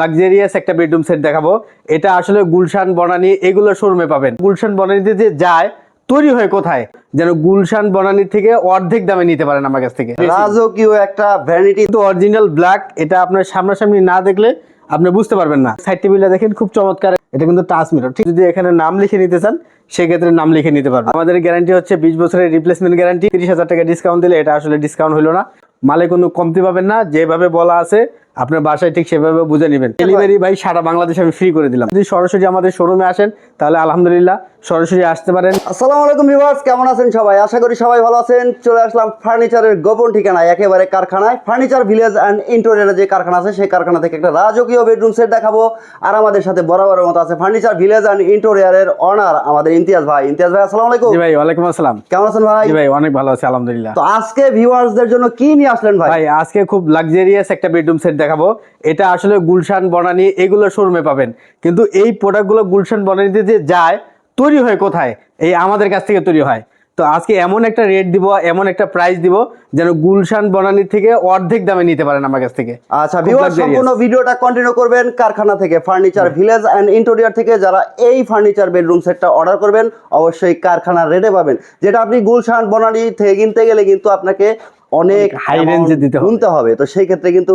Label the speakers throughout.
Speaker 1: Luxurious একটা bedroom set দেখাবো। এটা আসলে গুলশান বনানি এগুলো শোরুমে পাবেন। গুলশান বনানিতে যে যায় তৈরি হয় কোথায়? যেন গুলশান বনানি থেকে অর্ধেক দামে নিতে পারেন আমার কাছ থেকে।
Speaker 2: রাজকীয় একটা ভ্যানিটি
Speaker 1: কিন্তু অরিজিনাল ব্ল্যাক এটা আপনার সামনাসামনি না দেখলে আপনি বুঝতে পারবেন না। সাইড টেবিলটা দেখেন খুব চমৎকার। এটা কিন্তু টাচ মিরর ঠিক যদি এখানে নাম লিখে নিতে চান সেক্ষেত্রে নাম লিখে নিতে পারবেন। আমাদের গ্যারান্টি হচ্ছে বিশ বছরের রিপ্লেসমেন্ট গ্যারান্টি তিরিশ হাজার টাকা ডিসকাউন্ট দিলে এটা আসলে ডিসকাউন্ট হলো না। মালে কোনো কমতি পাবেন না। যেভাবে বলা আছে আপনার বাসায় ঠিক সেভাবে বুঝে নেবেন। ডেলিভারি ভাই সারা বাংলাদেশ আমি ফ্রি করে দিলাম। যদি সরাসরি আমাদের শোরুমে আসেন, তাহলে আলহামদুলিল্লাহ সরাসরি আসতে পারেন।
Speaker 2: আসসালামু আলাইকুম ভিউয়ার্স কেমন আছেন সবাই? আশা করি সবাই ভালো আছেন। চলে আসলাম ফার্নিচারের গোপন ঠিকানায় একেবারে কারখানায়। ফার্নিচার ভিলেজ অ্যান্ড ইন্টেরিয়রের যে কারখানা আছে সেই কারখানা থেকে একটা রাজকীয় বেডরুম সেট দেখাবো। আর আমাদের সাথে বরাবরের মতো আছে ফার্নিচার ভিলেজ অ্যান্ড ইন্টেরিয়রের অনার আমাদের ইমতিয়াজ ভাই। ইমতিয়াজ ভাই আসসালামু আলাইকুম।
Speaker 1: জি ভাই ওয়ালাইকুম আসসালাম।
Speaker 2: কেমন আছেন ভাই?
Speaker 1: জি ভাই অনেক ভালো আছে আলহামদুলিল্লাহ।
Speaker 2: তো আজকে ভিউয়ার্সদের জন্য কি নিয়ে আসলেন ভাই?
Speaker 1: ভাই আজকে খুব লাক্সারিয়াস একটা বেডরুম সেট দেখাবো। এটা আসলে গুলশান বনানি এগুলো শোরুমে পাবেন। কিন্তু এই প্রোডাক্টগুলো গুলশান বনানিতে যে যায় তৈরি হয় কোথায়? এই আমাদের কাছ থেকে তৈরি হয়। তো আজকে এমন একটা রেট দিব এমন একটা প্রাইস দিব যেন গুলশান বনানি থেকে অর্ধেক দামে নিতে পারেন আমার কাছ থেকে।
Speaker 2: আচ্ছা
Speaker 1: luxurious।
Speaker 2: সম্পূর্ণ ভিডিওটা কন্টিনিউ করবেন কারখানা থেকে ফার্নিচার ভিলেজ অ্যান্ড ইন্টেরিয়র থেকে যারা এই ফার্নিচার বেডরুম সেটটা অর্ডার করবেন অবশ্যই কারখানার রেটে পাবেন। যেটা আপনি গুলশান বনানী থেকে কিনতে গেলে কিন্তু আপনাকে অনেক
Speaker 1: হাই এ দিতে হবে।
Speaker 2: তো সেই ক্ষেত্রে কিন্তু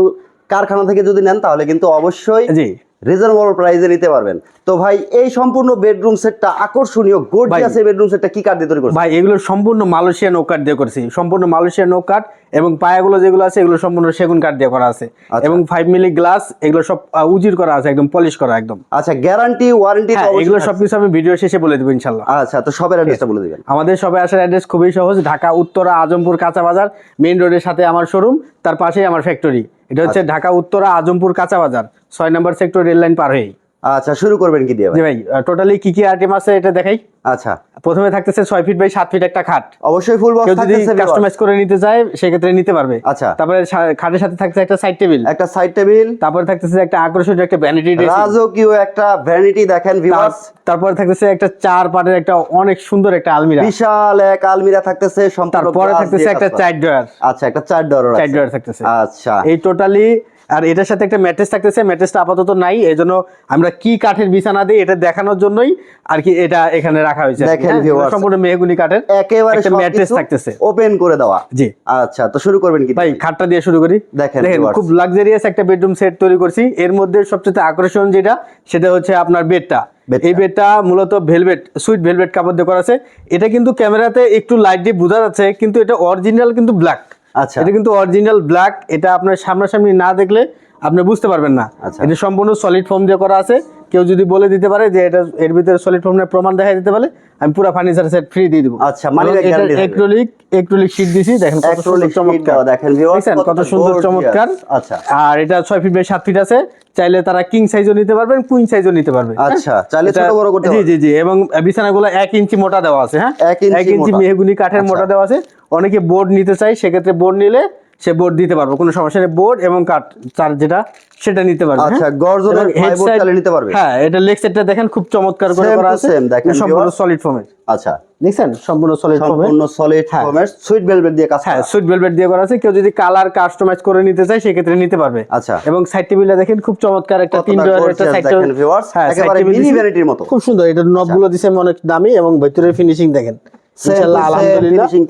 Speaker 2: কারখানা থেকে যদি নেন তাহলে কিন্তু অবশ্যই
Speaker 1: জি।
Speaker 2: রিজনেবল প্রাইসে নিতে পারবেন। তো ভাই এই সম্পূর্ণ বেডরুম সেটটা আকর্ষণীয় গর্জিয়াস এই বেডরুম সেটটা কি কাঠ দিয়ে তৈরি করছেন?
Speaker 1: ভাই এগুলো সম্পূর্ণ মালয়েশিয়ান ওক কাঠ দিয়ে করেছি। সম্পূর্ণ মালয়েশিয়ান ওক কাঠ এবং পায়াগুলো যেগুলো আছে এগুলো সম্পূর্ণ সেগুন কাঠ দিয়ে করা আছে।
Speaker 2: আচ্ছা।
Speaker 1: এবং ফাইভ মিলি গ্লাস এগুলো সব উজির করা আছে একদম পলিশ করা একদম।
Speaker 2: আচ্ছা গ্যারান্টি ওয়ারেন্টি
Speaker 1: হ্যাঁ এগুলো সবকিছু আমি ভিডিও শেষে বলে দেবো ইনশাল্লাহ।
Speaker 2: আচ্ছা তো সবের অ্যাড্রেসটা বলে দিবেন।
Speaker 1: আমাদের সবাই আসার অ্যাড্রেস খুবই সহজ। ঢাকা উত্তরা আজমপুর কাঁচা বাজার মেইন রোডের সাথে আমার শোরুম তার পাশেই আমার ফ্যাক্টরি এটা হচ্ছে ঢাকা উত্তরা আজমপুর কাঁচা বাজার। ছয় নম্বর সেক্টর রেল লাইন পার হয়েই।
Speaker 2: আচ্ছা শুরু করবেন কি দিয়ে ভাই?
Speaker 1: টোটালি কি কি আইটেম আছে এটা দেখাই।
Speaker 2: আচ্ছা।
Speaker 1: প্রথমে থাকতেছে ছয় ফিট বাই সাত ফিট একটা খাট।
Speaker 2: অবশ্যই ফুল বক্স
Speaker 1: কেউ যদি
Speaker 2: থাকতেছে
Speaker 1: কাস্টমাইজ করে নিতে চায় সেক্ষেত্রে নিতে পারবে।
Speaker 2: আচ্ছা।
Speaker 1: তারপরে খাটের সাথে থাকছে একটা সাইড টেবিল
Speaker 2: একটা সাইড টেবিল
Speaker 1: তারপরে থাকতেছে একটা আকর্ষণীয় একটা ভ্যানিটি ড্রেসিং
Speaker 2: রাজকীয় একটা ভ্যানিটি দেখেন ভিউয়ার্স
Speaker 1: তারপরে থাকতেছে একটা চার পাটের একটা অনেক সুন্দর একটা আলমিরা।
Speaker 2: বিশাল এক আলমিরা থাকতেছে সম্পূর্ণ
Speaker 1: তারপরে থাকতেছে একটা। চার ড্রয়ার
Speaker 2: আচ্ছা একটা চার ডোর
Speaker 1: চার ড্রয়ার থাকতেছে।
Speaker 2: আচ্ছা।
Speaker 1: এই টোটালি আর এটার সাথে একটা ম্যাট্রেস থাকতেছে ম্যাট্রেসটা আপাতত নাই এই জন্য আমরা কি কাঠের বিছানা দিই এটা দেখানোর জন্যই আর কি এটা এখানে রাখা হয়েছে
Speaker 2: দেখেন
Speaker 1: হ্যাঁ? সম্পূর্ণ মেহগুনি কাঠের
Speaker 2: একেবারে
Speaker 1: ম্যাট্রেস থাকতেছে।
Speaker 2: ওপেন করে দেওয়া।
Speaker 1: জি।
Speaker 2: আচ্ছা তো শুরু করবেন কি
Speaker 1: ভাই খাটটা দিয়ে শুরু করি।
Speaker 2: দেখেন
Speaker 1: খুব লাক্সারিয়াস একটা বেডরুম সেট তৈরি করছি। এর মধ্যে সবচেয়ে আকর্ষণ যেটা সেটা হচ্ছে আপনার বেডটা
Speaker 2: বেডটা।
Speaker 1: এই বেডটা মূলত ভেলভেট সুইট ভেলভেট কাপড় দিয়ে করা আছে। এটা কিন্তু ক্যামেরাতে একটু লাইট দিয়ে বোঝা যাচ্ছে কিন্তু এটা অরিজিনাল কিন্তু ব্ল্যাক
Speaker 2: আচ্ছা
Speaker 1: এটা কিন্তু অরিজিনাল ব্ল্যাক এটা আপনার সামনাসামনি না দেখলে আপনি বুঝতে পারবেন না
Speaker 2: আচ্ছা।
Speaker 1: এটা সম্পূর্ণ সলিড ফর্ম দিয়ে করা আছে কেউ যদি বলে দিতে পারে যে এটা এর ভিতরে সলিড ফর্মের প্রমাণ দেখা দিতে পারে আমি পুরো ফার্নিচার সেট ফ্রি দিয়ে দিব
Speaker 2: আচ্ছা, থাকবে।
Speaker 1: এক্রোলিক এক্রোলিক শীট দিছি দেখেন কত সুন্দর চমৎকার
Speaker 2: দেখেন
Speaker 1: দেখছেন কত সুন্দর চমৎকার
Speaker 2: আচ্ছা।
Speaker 1: আর এটা ছয় ফিট বাই সাত ফিট আছে চাইলে তারা কিং সাইজও নিতে পারবেন কুইন সাইজও নিতে পারবে হ্যাঁ?
Speaker 2: আচ্ছা, চাইলে ছোট বড় করতে
Speaker 1: জি জি জি এবং বিছানাগুলো এক ইঞ্চি মোটা দেওয়া আছে হ্যাঁ
Speaker 2: এক ইঞ্চি মোটা।
Speaker 1: মেহগুনি কাঠের
Speaker 2: আচ্ছা।
Speaker 1: মোটা দেওয়া আছে অনেকে বোর্ড নিতে চাই সেক্ষেত্রে বোর্ড নিলে সে বোর্ড দিতে পারবে। কোনো সমস্যা নেই বোর্ড এবং কাঠ চার যেটা সেটা নিতে পারবে
Speaker 2: আচ্ছা,
Speaker 1: হ্যাঁ?
Speaker 2: গর্জনের নিতে পারবে।
Speaker 1: হ্যাঁ এটা লেগ সেটটা দেখেন খুব চমৎকার করে করা আছে।
Speaker 2: দেখেন
Speaker 1: সম্পূর্ণ। সলিড ফর্মের
Speaker 2: আচ্ছা।
Speaker 1: দেখছেন? সম্পূর্ণ সলিড ফর্মের
Speaker 2: সম্পূর্ণ সলিড
Speaker 1: হ্যাঁ।
Speaker 2: সুইট ভেলভেট দিয়ে কাজ
Speaker 1: হ্যাঁ সুইট ভেলভেট দিয়ে করা আছে। কেউ যদি কালার কাস্টমাইজ করে নিতে চায় সেক্ষেত্রে নিতে পারবে।
Speaker 2: আচ্ছা।
Speaker 1: এবং সাইড টেবিলটা দেখেন খুব চমৎকার একটা তিন সাইড
Speaker 2: একেবারে মতো।
Speaker 1: খুব সুন্দর। এটা নবগুলো দিছে অনেক দামি এবং ভিতরের ফিনিশিং দেখেন।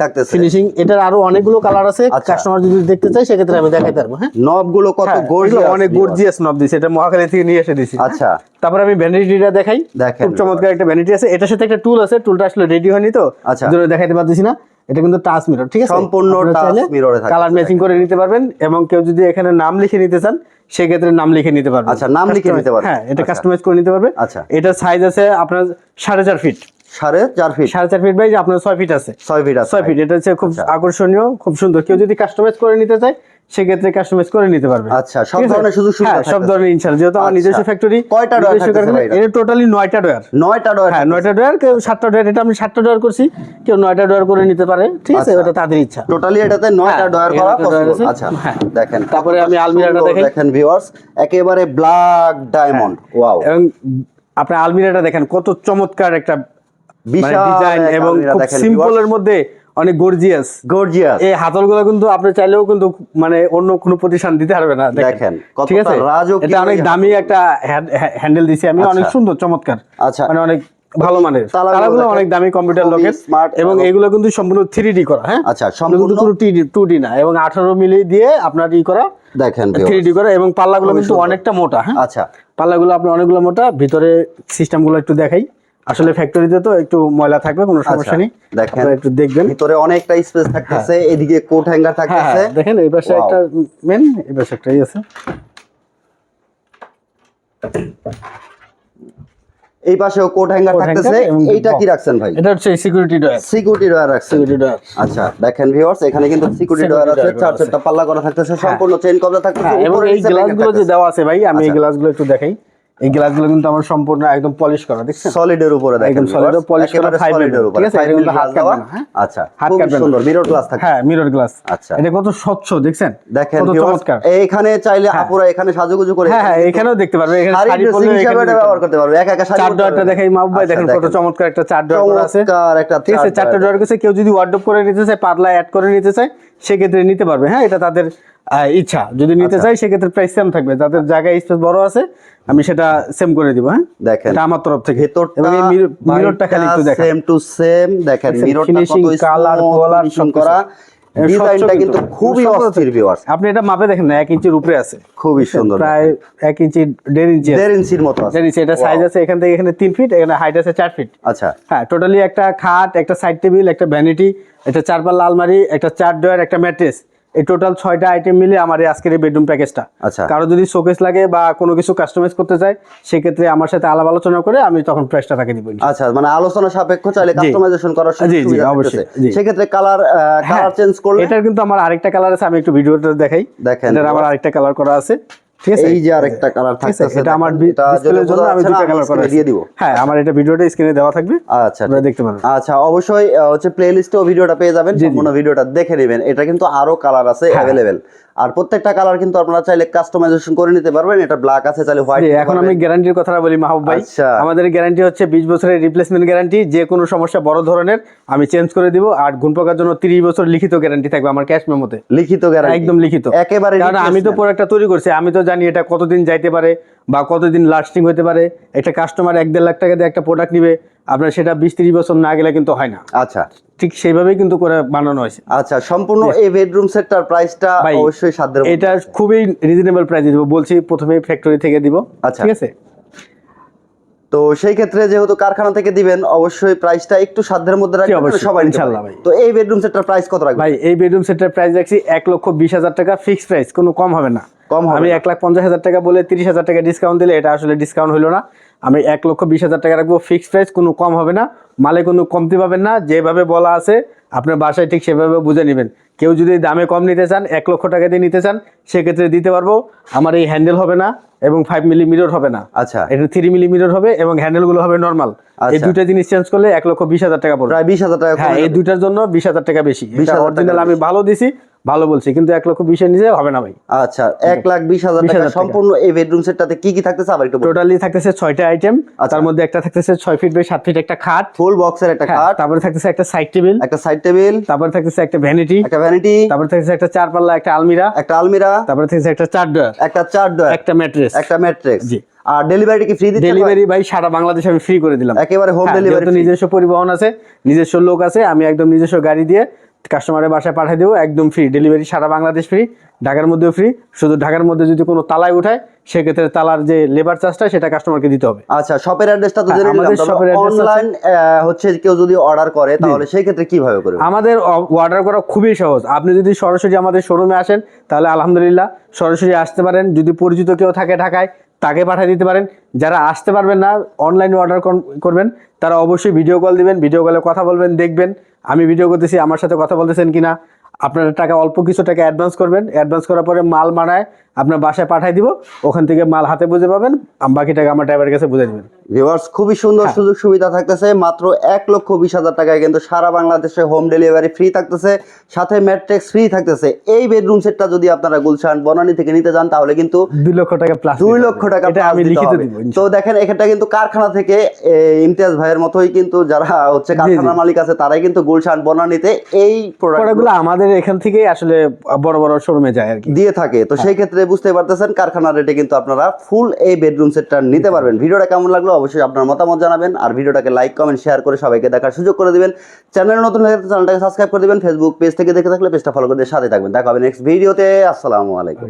Speaker 2: থাকতেছে।
Speaker 1: ফিনিশিং এটার আরও অনেকগুলো কালার আছে।
Speaker 2: আচ্ছা।
Speaker 1: কাস্টমার যদি দেখতে চায় সেক্ষেত্রে আমি পারব হ্যাঁ?
Speaker 2: নবগুলো কত
Speaker 1: হ্যাঁ,
Speaker 2: গর্জিয়াস
Speaker 1: অনেক গর্জিয়াস নব দিছে। এটা মহাখালী থেকে নিয়ে এসে দিছি।
Speaker 2: আচ্ছা।
Speaker 1: তারপরে আমি ভ্যানিটিটা দেখাই। খুব চমৎকার একটা ভ্যানিটি আছে। এটার সাথে একটা টুল আছে। টুলটা আসলে রেডি হয়নি তো।
Speaker 2: আচ্ছা।
Speaker 1: দেখাইতে পারতেছি না। এটা কিন্তু টাচ মিরর ঠিক আছে?
Speaker 2: সম্পূর্ণ
Speaker 1: কালার ম্যাচিং করে নিতে পারবেন এবং কেউ যদি এখানে নাম লিখে নিতে চান সেক্ষেত্রে নাম লিখে নিতে পারবেন।
Speaker 2: আচ্ছা, নাম লিখে নিতে পারবেন।
Speaker 1: হ্যাঁ এটা
Speaker 2: আচ্ছা।
Speaker 1: কাস্টমাইজ করে নিতে পারবে।
Speaker 2: আচ্ছা।
Speaker 1: এটা সাইজ আছে আপনার সাড়ে চার ফিট
Speaker 2: সাড়ে চার ফিট
Speaker 1: সাড়ে চার ফিট বাই আপনার ছয় ফিট আছে।
Speaker 2: ছয় ফিট আছে।
Speaker 1: ছয় ফিট এটা হচ্ছে খুব আকর্ষণীয় খুব সুন্দর। কেউ যদি কাস্টমাইজ করে নিতে চায় সেক্ষেত্রে কাস্টমাইজ করে নিতে পারবে।
Speaker 2: আচ্ছা, সব? ধরনের সুযোগ
Speaker 1: হ্যাঁ সব ধরনের ইনশাল্লাহ। যেহেতু আমার
Speaker 2: আচ্ছা।
Speaker 1: নিজস্ব ফ্যাক্টরি
Speaker 2: কয়টা ডয়ার এটা?
Speaker 1: এটা টোটালি নয়টা ডয়ার
Speaker 2: নয়টা ডয়ার
Speaker 1: হ্যাঁ ডয়ার কেউ ডয়ার এটা আমি ডয়ার করছি কেউ ডয়ার করে নিতে পারে। ঠিক আছে?
Speaker 2: আচ্ছা।
Speaker 1: ওটা তাদের ইচ্ছা।
Speaker 2: টোটালি এটাতে
Speaker 1: হ্যাঁ,
Speaker 2: ডয়ার করা। আচ্ছা
Speaker 1: হ্যাঁ।
Speaker 2: দেখেন
Speaker 1: তারপরে আমি আলমিরাটা দেখাই।
Speaker 2: দেখেন। ভিউয়ার্স একেবারে ব্ল্যাক ডায়মন্ড ওয়াও
Speaker 1: এবং আপনার আলমিরাটা দেখেন কত চমৎকার একটা ডিজাইন এবং খুব সিম্পলের মধ্যে অনেক গর্জিয়াস
Speaker 2: গর্জিয়াস
Speaker 1: এই হাতলগুলো কিন্তু আপনি চাইলেও কিন্তু মানে অন্য কোনো প্রতিষ্ঠান দিতে পারবে না
Speaker 2: দেখেন,
Speaker 1: ঠিক আছে? এটা অনেক দামি একটা হ্যান্ডেল দিছি আমি অনেক
Speaker 2: আচ্ছা।
Speaker 1: সুন্দর চমৎকার।
Speaker 2: আচ্ছা।
Speaker 1: মানে অনেক ভালো মানের।
Speaker 2: তালাগুলো
Speaker 1: অনেক দামি কম্পিউটার লকের
Speaker 2: smart
Speaker 1: এবং এগুলো কিন্তু সম্পূর্ণ থ্রি ডি করা হ্যাঁ?
Speaker 2: আচ্ছা, সম্পূর্ণ-
Speaker 1: টু ডি না। এবং আঠারো মিলি দিয়ে আপনার ই করা
Speaker 2: দেখেন
Speaker 1: থ্রি ডি করা এবং পাল্লাগুলো কিন্তু অনেকটা মোটা হ্যাঁ?
Speaker 2: আচ্ছা।
Speaker 1: পাল্লাগুলো আপনার অনেকগুলো মোটা ভিতরে সিস্টেমগুলো একটু দেখাই। আসলে ফ্যাক্টরিতে তো একটু ময়লা থাকবে কোনো সমস্যা নেই।
Speaker 2: আচ্ছা, দেখেন।
Speaker 1: একটু দেখবেন।
Speaker 2: ভিতরে অনেকটা স্পেস থাকতেছে এদিকে কোট হ্যাঙ্গার
Speaker 1: হ্যাঁ
Speaker 2: থাকতেছে।
Speaker 1: হ্যাঁ, দেখেন এই পাশে একটা মেন এই পাশে একটা আছে।
Speaker 2: এই পাশেও কোট হ্যাঙ্গার থাকতেছে। এইটা কি রাখছেন ভাই?
Speaker 1: এটা হচ্ছে সিকিউরিটি ডয়ার
Speaker 2: সিকিউরিটি ডয়ার রাখছেন।
Speaker 1: সিকিউরিটি ডয়ার
Speaker 2: আচ্ছা দেখেন ভিউয়ার্স এখানে কিন্তু সিকিউরিটি ডয়ার আছে চার চারটা পাল্লা করা থাকতেছে সম্পূর্ণ চেইন কবজা থাকতেছে
Speaker 1: হ্যাঁ এবং এই গ্লাসগুলো যে দেওয়া আছে ভাই আমি এই
Speaker 2: আচ্ছা।
Speaker 1: গ্লাসগুলো একটু দেখাই। এই গ্লাসগুলো কিন্তু আমার সম্পূর্ণ একদম পলিশ করা দেখছেন?
Speaker 2: সলিডের উপরে দেখেন
Speaker 1: একদম
Speaker 2: viewers,
Speaker 1: polish করা mm,
Speaker 2: উপরে।
Speaker 1: ঠিক আছে? এটা কিন্তু হাত কাটবে না, হ্যাঁ?
Speaker 2: আচ্ছা
Speaker 1: হাত কাটবে
Speaker 2: সুন্দর মিরর গ্লাস থাকে
Speaker 1: হ্যাঁ মিরর গ্লাস
Speaker 2: আচ্ছা।
Speaker 1: এটা কত স্বচ্ছ দেখছেন?
Speaker 2: দেখেন
Speaker 1: কত চমৎকার।
Speaker 2: এখানে চাইলে আপুরা এখানে সাজুগুজু করে
Speaker 1: হ্যাঁ হ্যাঁ এখানেও দেখতে পারবে এখানে
Speaker 2: শাড়ি
Speaker 1: পরলে
Speaker 2: হিসাবে এটা ব্যবহার করতে পারবে। একা একা শাড়ি
Speaker 1: চার
Speaker 2: পারবে।
Speaker 1: দেখাই মাহবুব ভাই
Speaker 2: আচ্ছা,
Speaker 1: দেখেন কত চমৎকার একটা চার করা আছে।
Speaker 2: চমৎকার একটা
Speaker 1: ঠিক আছে
Speaker 2: চার
Speaker 1: চারটা।
Speaker 2: ডয়ার
Speaker 1: কাছে কেউ যদি ওয়ার্ডরোব করে নিতে চায় পাতলা অ্যাড করে নিতে চায় সেক্ষেত্রে নিতে পারবে হ্যাঁ? এটা তাদের ইচ্ছা। যদি নিতে চাই সেক্ষেত্রে প্রাইস সেম থাকবে। যাদের জায়গায় স্পেস বড় আছে আমি সেটা সেম করে দিব হ্যাঁ?
Speaker 2: দেখেন।
Speaker 1: এটা আমার তরফ থেকে।
Speaker 2: ভেতরটা
Speaker 1: এবং মিররটা খালি একটু দেখা
Speaker 2: সেম টু সেম দেখেন মিররটা কত ফিনিশিং
Speaker 1: সবকিছু।
Speaker 2: করা। ডিজাইনটা কিন্তু খুবই অস্থির ভিউয়ার্স
Speaker 1: আপনি এটা মাপে দেখেন না এক ইঞ্চির উপরে আছে।
Speaker 2: খুবই সুন্দর
Speaker 1: প্রায় এক ইঞ্চি দেড় ইঞ্চি আছে।
Speaker 2: দেড় ইঞ্চির মতো আছে।
Speaker 1: দেড় ইঞ্চি এটা সাইজ আছে এখান থেকে এখানে তিন ফিট এখানে হাইট আছে চার ফিট
Speaker 2: আচ্ছা।
Speaker 1: হ্যাঁ টোটালি একটা খাট একটা সাইড টেবিল একটা ভ্যানিটি একটা চার পাল্লা আলমারি একটা চার ডয়ার একটা ম্যাট্রেস এই টোটাল ছয়টা আইটেম মিলে আমার এই আজকের এই বেডরুম প্যাকেজটা
Speaker 2: আচ্ছা।
Speaker 1: কারও যদি শোকেস লাগে বা কোনো কিছু কাস্টমাইজ করতে চায় সেক্ষেত্রে আমার সাথে আলাপ আলোচনা করে আমি তখন প্রাইসটা তাকে দিব
Speaker 2: আচ্ছা মানে আলোচনা সাপেক্ষ চাইলে কাস্টমাইজেশন করার সুযোগ
Speaker 1: জি, জি, অবশ্যই,
Speaker 2: সেক্ষেত্রে কালার কালার চেঞ্জ করলে?
Speaker 1: এটার কিন্তু আমার আরেকটা কালার আছে আমি একটু ভিডিওটা দেখাই।
Speaker 2: দেখেন,
Speaker 1: এটার আমার আরেকটা কালার করা আছে। ঠিক আছে?
Speaker 2: এই যে আরেকটা কালার
Speaker 1: ঠিক এটা আমার ডিসপ্লের জন্য আমি দুটো কালার করা
Speaker 2: দিয়ে দিব।
Speaker 1: হ্যাঁ আমার এটা ভিডিওটা স্ক্রিনে দেওয়া থাকবে।
Speaker 2: আচ্ছা
Speaker 1: আপনারা দেখতে পারেন।
Speaker 2: আচ্ছা অবশ্যই হচ্ছে প্লে লিস্টেও ভিডিওটা পেয়ে যাবেন। সম্পূর্ণ ভিডিওটা দেখে নেবেন। এটা কিন্তু আরও কালার আছে
Speaker 1: হ্যাঁ।
Speaker 2: আর প্রত্যেকটা কালার কিন্তু আপনারা চাইলে কাস্টমাইজেশন করে নিতে পারবেন। এটা ব্ল্যাক আছে চাইলে হোয়াইট
Speaker 1: এখন আমি গ্যারান্টির কথাটা বলি মাহবুব ভাই।
Speaker 2: আচ্ছা।
Speaker 1: আমাদের গ্যারান্টি হচ্ছে বিশ বছরের রিপ্লেসমেন্ট গ্যারান্টি যে কোনো সমস্যা বড় ধরনের আমি চেঞ্জ করে দিব আর গুণ পোকার জন্য তিরিশ বছর লিখিত গ্যারান্টি থাকবে আমার ক্যাশ মেমোতে
Speaker 2: লিখিত গ্যারান্টি
Speaker 1: একদম লিখিত।
Speaker 2: একেবারে
Speaker 1: কারণ আমি তো প্রোডাক্টটা তৈরি করছি আমি তো জানি এটা কতদিন যাইতে পারে বা কতদিন লাস্টিং হতে পারে। একটা কাস্টমার এক দেড় লাখ টাকা দিয়ে একটা প্রোডাক্ট নিবে আপনার সেটা বিশ তিরিশ বছর না গেলে কিন্তু হয় না।
Speaker 2: আচ্ছা।
Speaker 1: ঠিক সেইভাবেই কিন্তু করে বানানো হয়েছে।
Speaker 2: আচ্ছা সম্পূর্ণ এই বেডরুম সেটটার প্রাইসটা অবশ্যই সাধ্যের
Speaker 1: এটা খুবই রিজনেবল প্রাইসে দিব। বলছি প্রথমে ফ্যাক্টরি থেকে দিব।
Speaker 2: আচ্ছা।
Speaker 1: ঠিক আছে?
Speaker 2: তো সেই ক্ষেত্রে যেহেতু কারখানা থেকে দিবেন অবশ্যই প্রাইসটা একটু সাধ্যের মধ্যে রাখবেন সবাই পারে।
Speaker 1: ভাই।
Speaker 2: তো এই বেডরুম সেটটার প্রাইস কত রাখবেন?
Speaker 1: ভাই এই বেডরুম সেটের প্রাইস রাখছি এক লক্ষ বিশ হাজার টাকা ফিক্স প্রাইস কোনো কম হবে না।
Speaker 2: কম
Speaker 1: আমি এক লাখ পঞ্চাশ হাজার টাকা বলে তিরিশ হাজার টাকা ডিসকাউন্ট দিলে এটা আসলে ডিসকাউন্ট হলো না। আমি এক লক্ষ বিশ হাজার টাকা রাখব। ফিক্স প্রাইস কোনো কম হবে না। মালে কোনো কমতি পাবেন না। যেভাবে বলা আছে আপনার বাসায় ঠিক সেভাবে বুঝে নেবেন। কেউ যদি দামে কম নিতে চান এক লক্ষ টাকা দিয়ে নিতে চান সেক্ষেত্রে দিতে পারব। আমার এই হ্যান্ডেল হবে না এবং ফাইভ মিলি মিরর হবে না।
Speaker 2: আচ্ছা।
Speaker 1: এটা থ্রি মিলি মিরর হবে এবং হ্যান্ডেলগুলো হবে নর্মাল এই
Speaker 2: আচ্ছা।
Speaker 1: দুইটা জিনিস চেঞ্জ করলে এক লক্ষ বিশ হাজার টাকা পড়বে।
Speaker 2: প্রায় বিশ হাজার টাকা
Speaker 1: হ্যাঁ এই
Speaker 2: যাবে।
Speaker 1: দুইটার জন্য বিশ হাজার টাকা বেশি।
Speaker 2: 20,000
Speaker 1: অরিজিনাল আমি ভালো দিছি। ভালো বলছি কিন্তু এক লক্ষ বিশের নিচে হবে না ভাই।
Speaker 2: আচ্ছা এক লাখ বিশ হাজার টাকা। সম্পূর্ণ এই বেডরুম সেটটাতে কি কি থাকতেছে আবার একটু
Speaker 1: টোটালি থাকতেছে ছয়টা আইটেম
Speaker 2: আচ্ছা।
Speaker 1: তার মধ্যে একটা থাকতেছে ছয় ফিট বাই সাত ফিট একটা খাট।
Speaker 2: ফুল বক্সের একটা
Speaker 1: হ্যাঁ,
Speaker 2: খাট।
Speaker 1: তারপরে থাকতেছে একটা সাইড টেবিল
Speaker 2: একটা সাইড টেবিল
Speaker 1: তারপরে থাকতেছে একটা ভ্যানিটি
Speaker 2: একটা ভ্যানিটি
Speaker 1: তারপরে থাকতেছে একটা চার পাল্লা একটা আলমিরা।
Speaker 2: একটা আলমিরা।
Speaker 1: তারপরে থাকছে একটা চার ডয়ার
Speaker 2: একটা চার ডয়ার
Speaker 1: একটা ম্যাট্রেস
Speaker 2: একটা ম্যাট্রেস
Speaker 1: জি।
Speaker 2: আর ডেলিভারি কি ফ্রি দিতে
Speaker 1: ডেলিভারি ভাই সারা বাংলাদেশে আমি ফ্রি করে দিলাম।
Speaker 2: একেবারে হোম ডেলিভারি
Speaker 1: যেহেতু নিজস্ব পরিবহন আছে নিজস্ব লোক আছে আমি একদম নিজস্ব গাড়ি দিয়ে কাস্টমারের বাসায় পাঠিয়ে দেবো একদম ফ্রি ডেলিভারি সারা বাংলাদেশ ফ্রি ঢাকার মধ্যেও ফ্রি শুধু ঢাকার মধ্যে যদি কোনো তালায় উঠায় সেক্ষেত্রে তালার যে লেবার চার্জটা সেটা কাস্টমারকে দিতে হবে।
Speaker 2: আচ্ছা শপের অ্যাড্রেসটা তো
Speaker 1: হ্যাঁ,
Speaker 2: জেনে নিলাম
Speaker 1: এর address আছে।
Speaker 2: অনলাইন হচ্ছে কেউ যদি অর্ডার করে তাহলে সেই ক্ষেত্রে কীভাবে করবে?
Speaker 1: আমাদের অর্ডার করা খুবই সহজ। আপনি যদি সরাসরি আমাদের শোরুমে আসেন তাহলে আলহামদুলিল্লাহ সরাসরি আসতে পারেন। যদি পরিচিত কেউ থাকে ঢাকায় তাকে পাঠিয়ে দিতে পারেন। যারা আসতে পারবেন না অনলাইনে অর্ডার করবেন, তারা অবশ্যই ভিডিও কল দিবেন ভিডিও কলে কথা বলবেন, দেখবেন। আমি ভিডিও করতেছি, আমার সাথে কথা বলতেছেন কিনা। আপনারা টাকা, অল্প কিছু টাকা অ্যাডভান্স করবেন। অ্যাডভান্স করার পরে মাল মানায় আপনার বাসায় পাঠাই দিব ওখান থেকে মাল হাতে বুঝে পাবেন বাকি টাকা আমার ড্রাইভারের কাছে বুঝে দেবেন।
Speaker 2: ভিউয়ার্স খুবই সুন্দর সুযোগ সুবিধা থাকতেছে মাত্র এক লক্ষ বিশ হাজার টাকায় কিন্তু সারা বাংলাদেশে হোম ডেলিভারি ফ্রি থাকতেছে সাথে ম্যাট্রিক্স ফ্রি থাকতেছে। এই বেডরুম সেটটা যদি আপনারা গুলশান বনানী থেকে নিতে চান তাহলে কিন্তু
Speaker 1: দুই লক্ষ টাকা প্লাস
Speaker 2: দুই লক্ষ টাকা
Speaker 1: আমি লিখিত দিব
Speaker 2: তো দেখেন এখানটা কিন্তু কারখানা থেকে ইমতিয়াজ ভাইয়ের মতোই কিন্তু যারা হচ্ছে কারখানার মালিক আছে তারাই কিন্তু গুলশান বনানীতে এই প্রোডাক্ট
Speaker 1: প্রোডাক্টগুলো আমাদের এখান থেকেই আসলে বড় বড় শোরুমে যায় আর কি।
Speaker 2: দিয়ে থাকে। তো সেই ক্ষেত্রে বুঝতে পারতেছেন কারখানা রেটে কিন্তু আপনারা ফুল এই বেডরুম সেটটা নিতে পারবেন। ভিডিওটা কেমন লাগল অবশ্যই আপনার মতামত জানাবেন আর ভিডিওটাকে লাইক কমেন্ট শেয়ার করে সবাইকে দেখার সুযোগ করে দিবেন। চ্যানেল নতুন হলে চ্যানেলটাকে সাবস্ক্রাইব করে দিবেন। ফেসবুক পেজ থেকে দেখে থাকলে পেজটা ফলো করে দিয়ে সাথে থাকবেন। দেখা হবে নেক্সট ভিডিওতে আসসালামু আলাইকুম।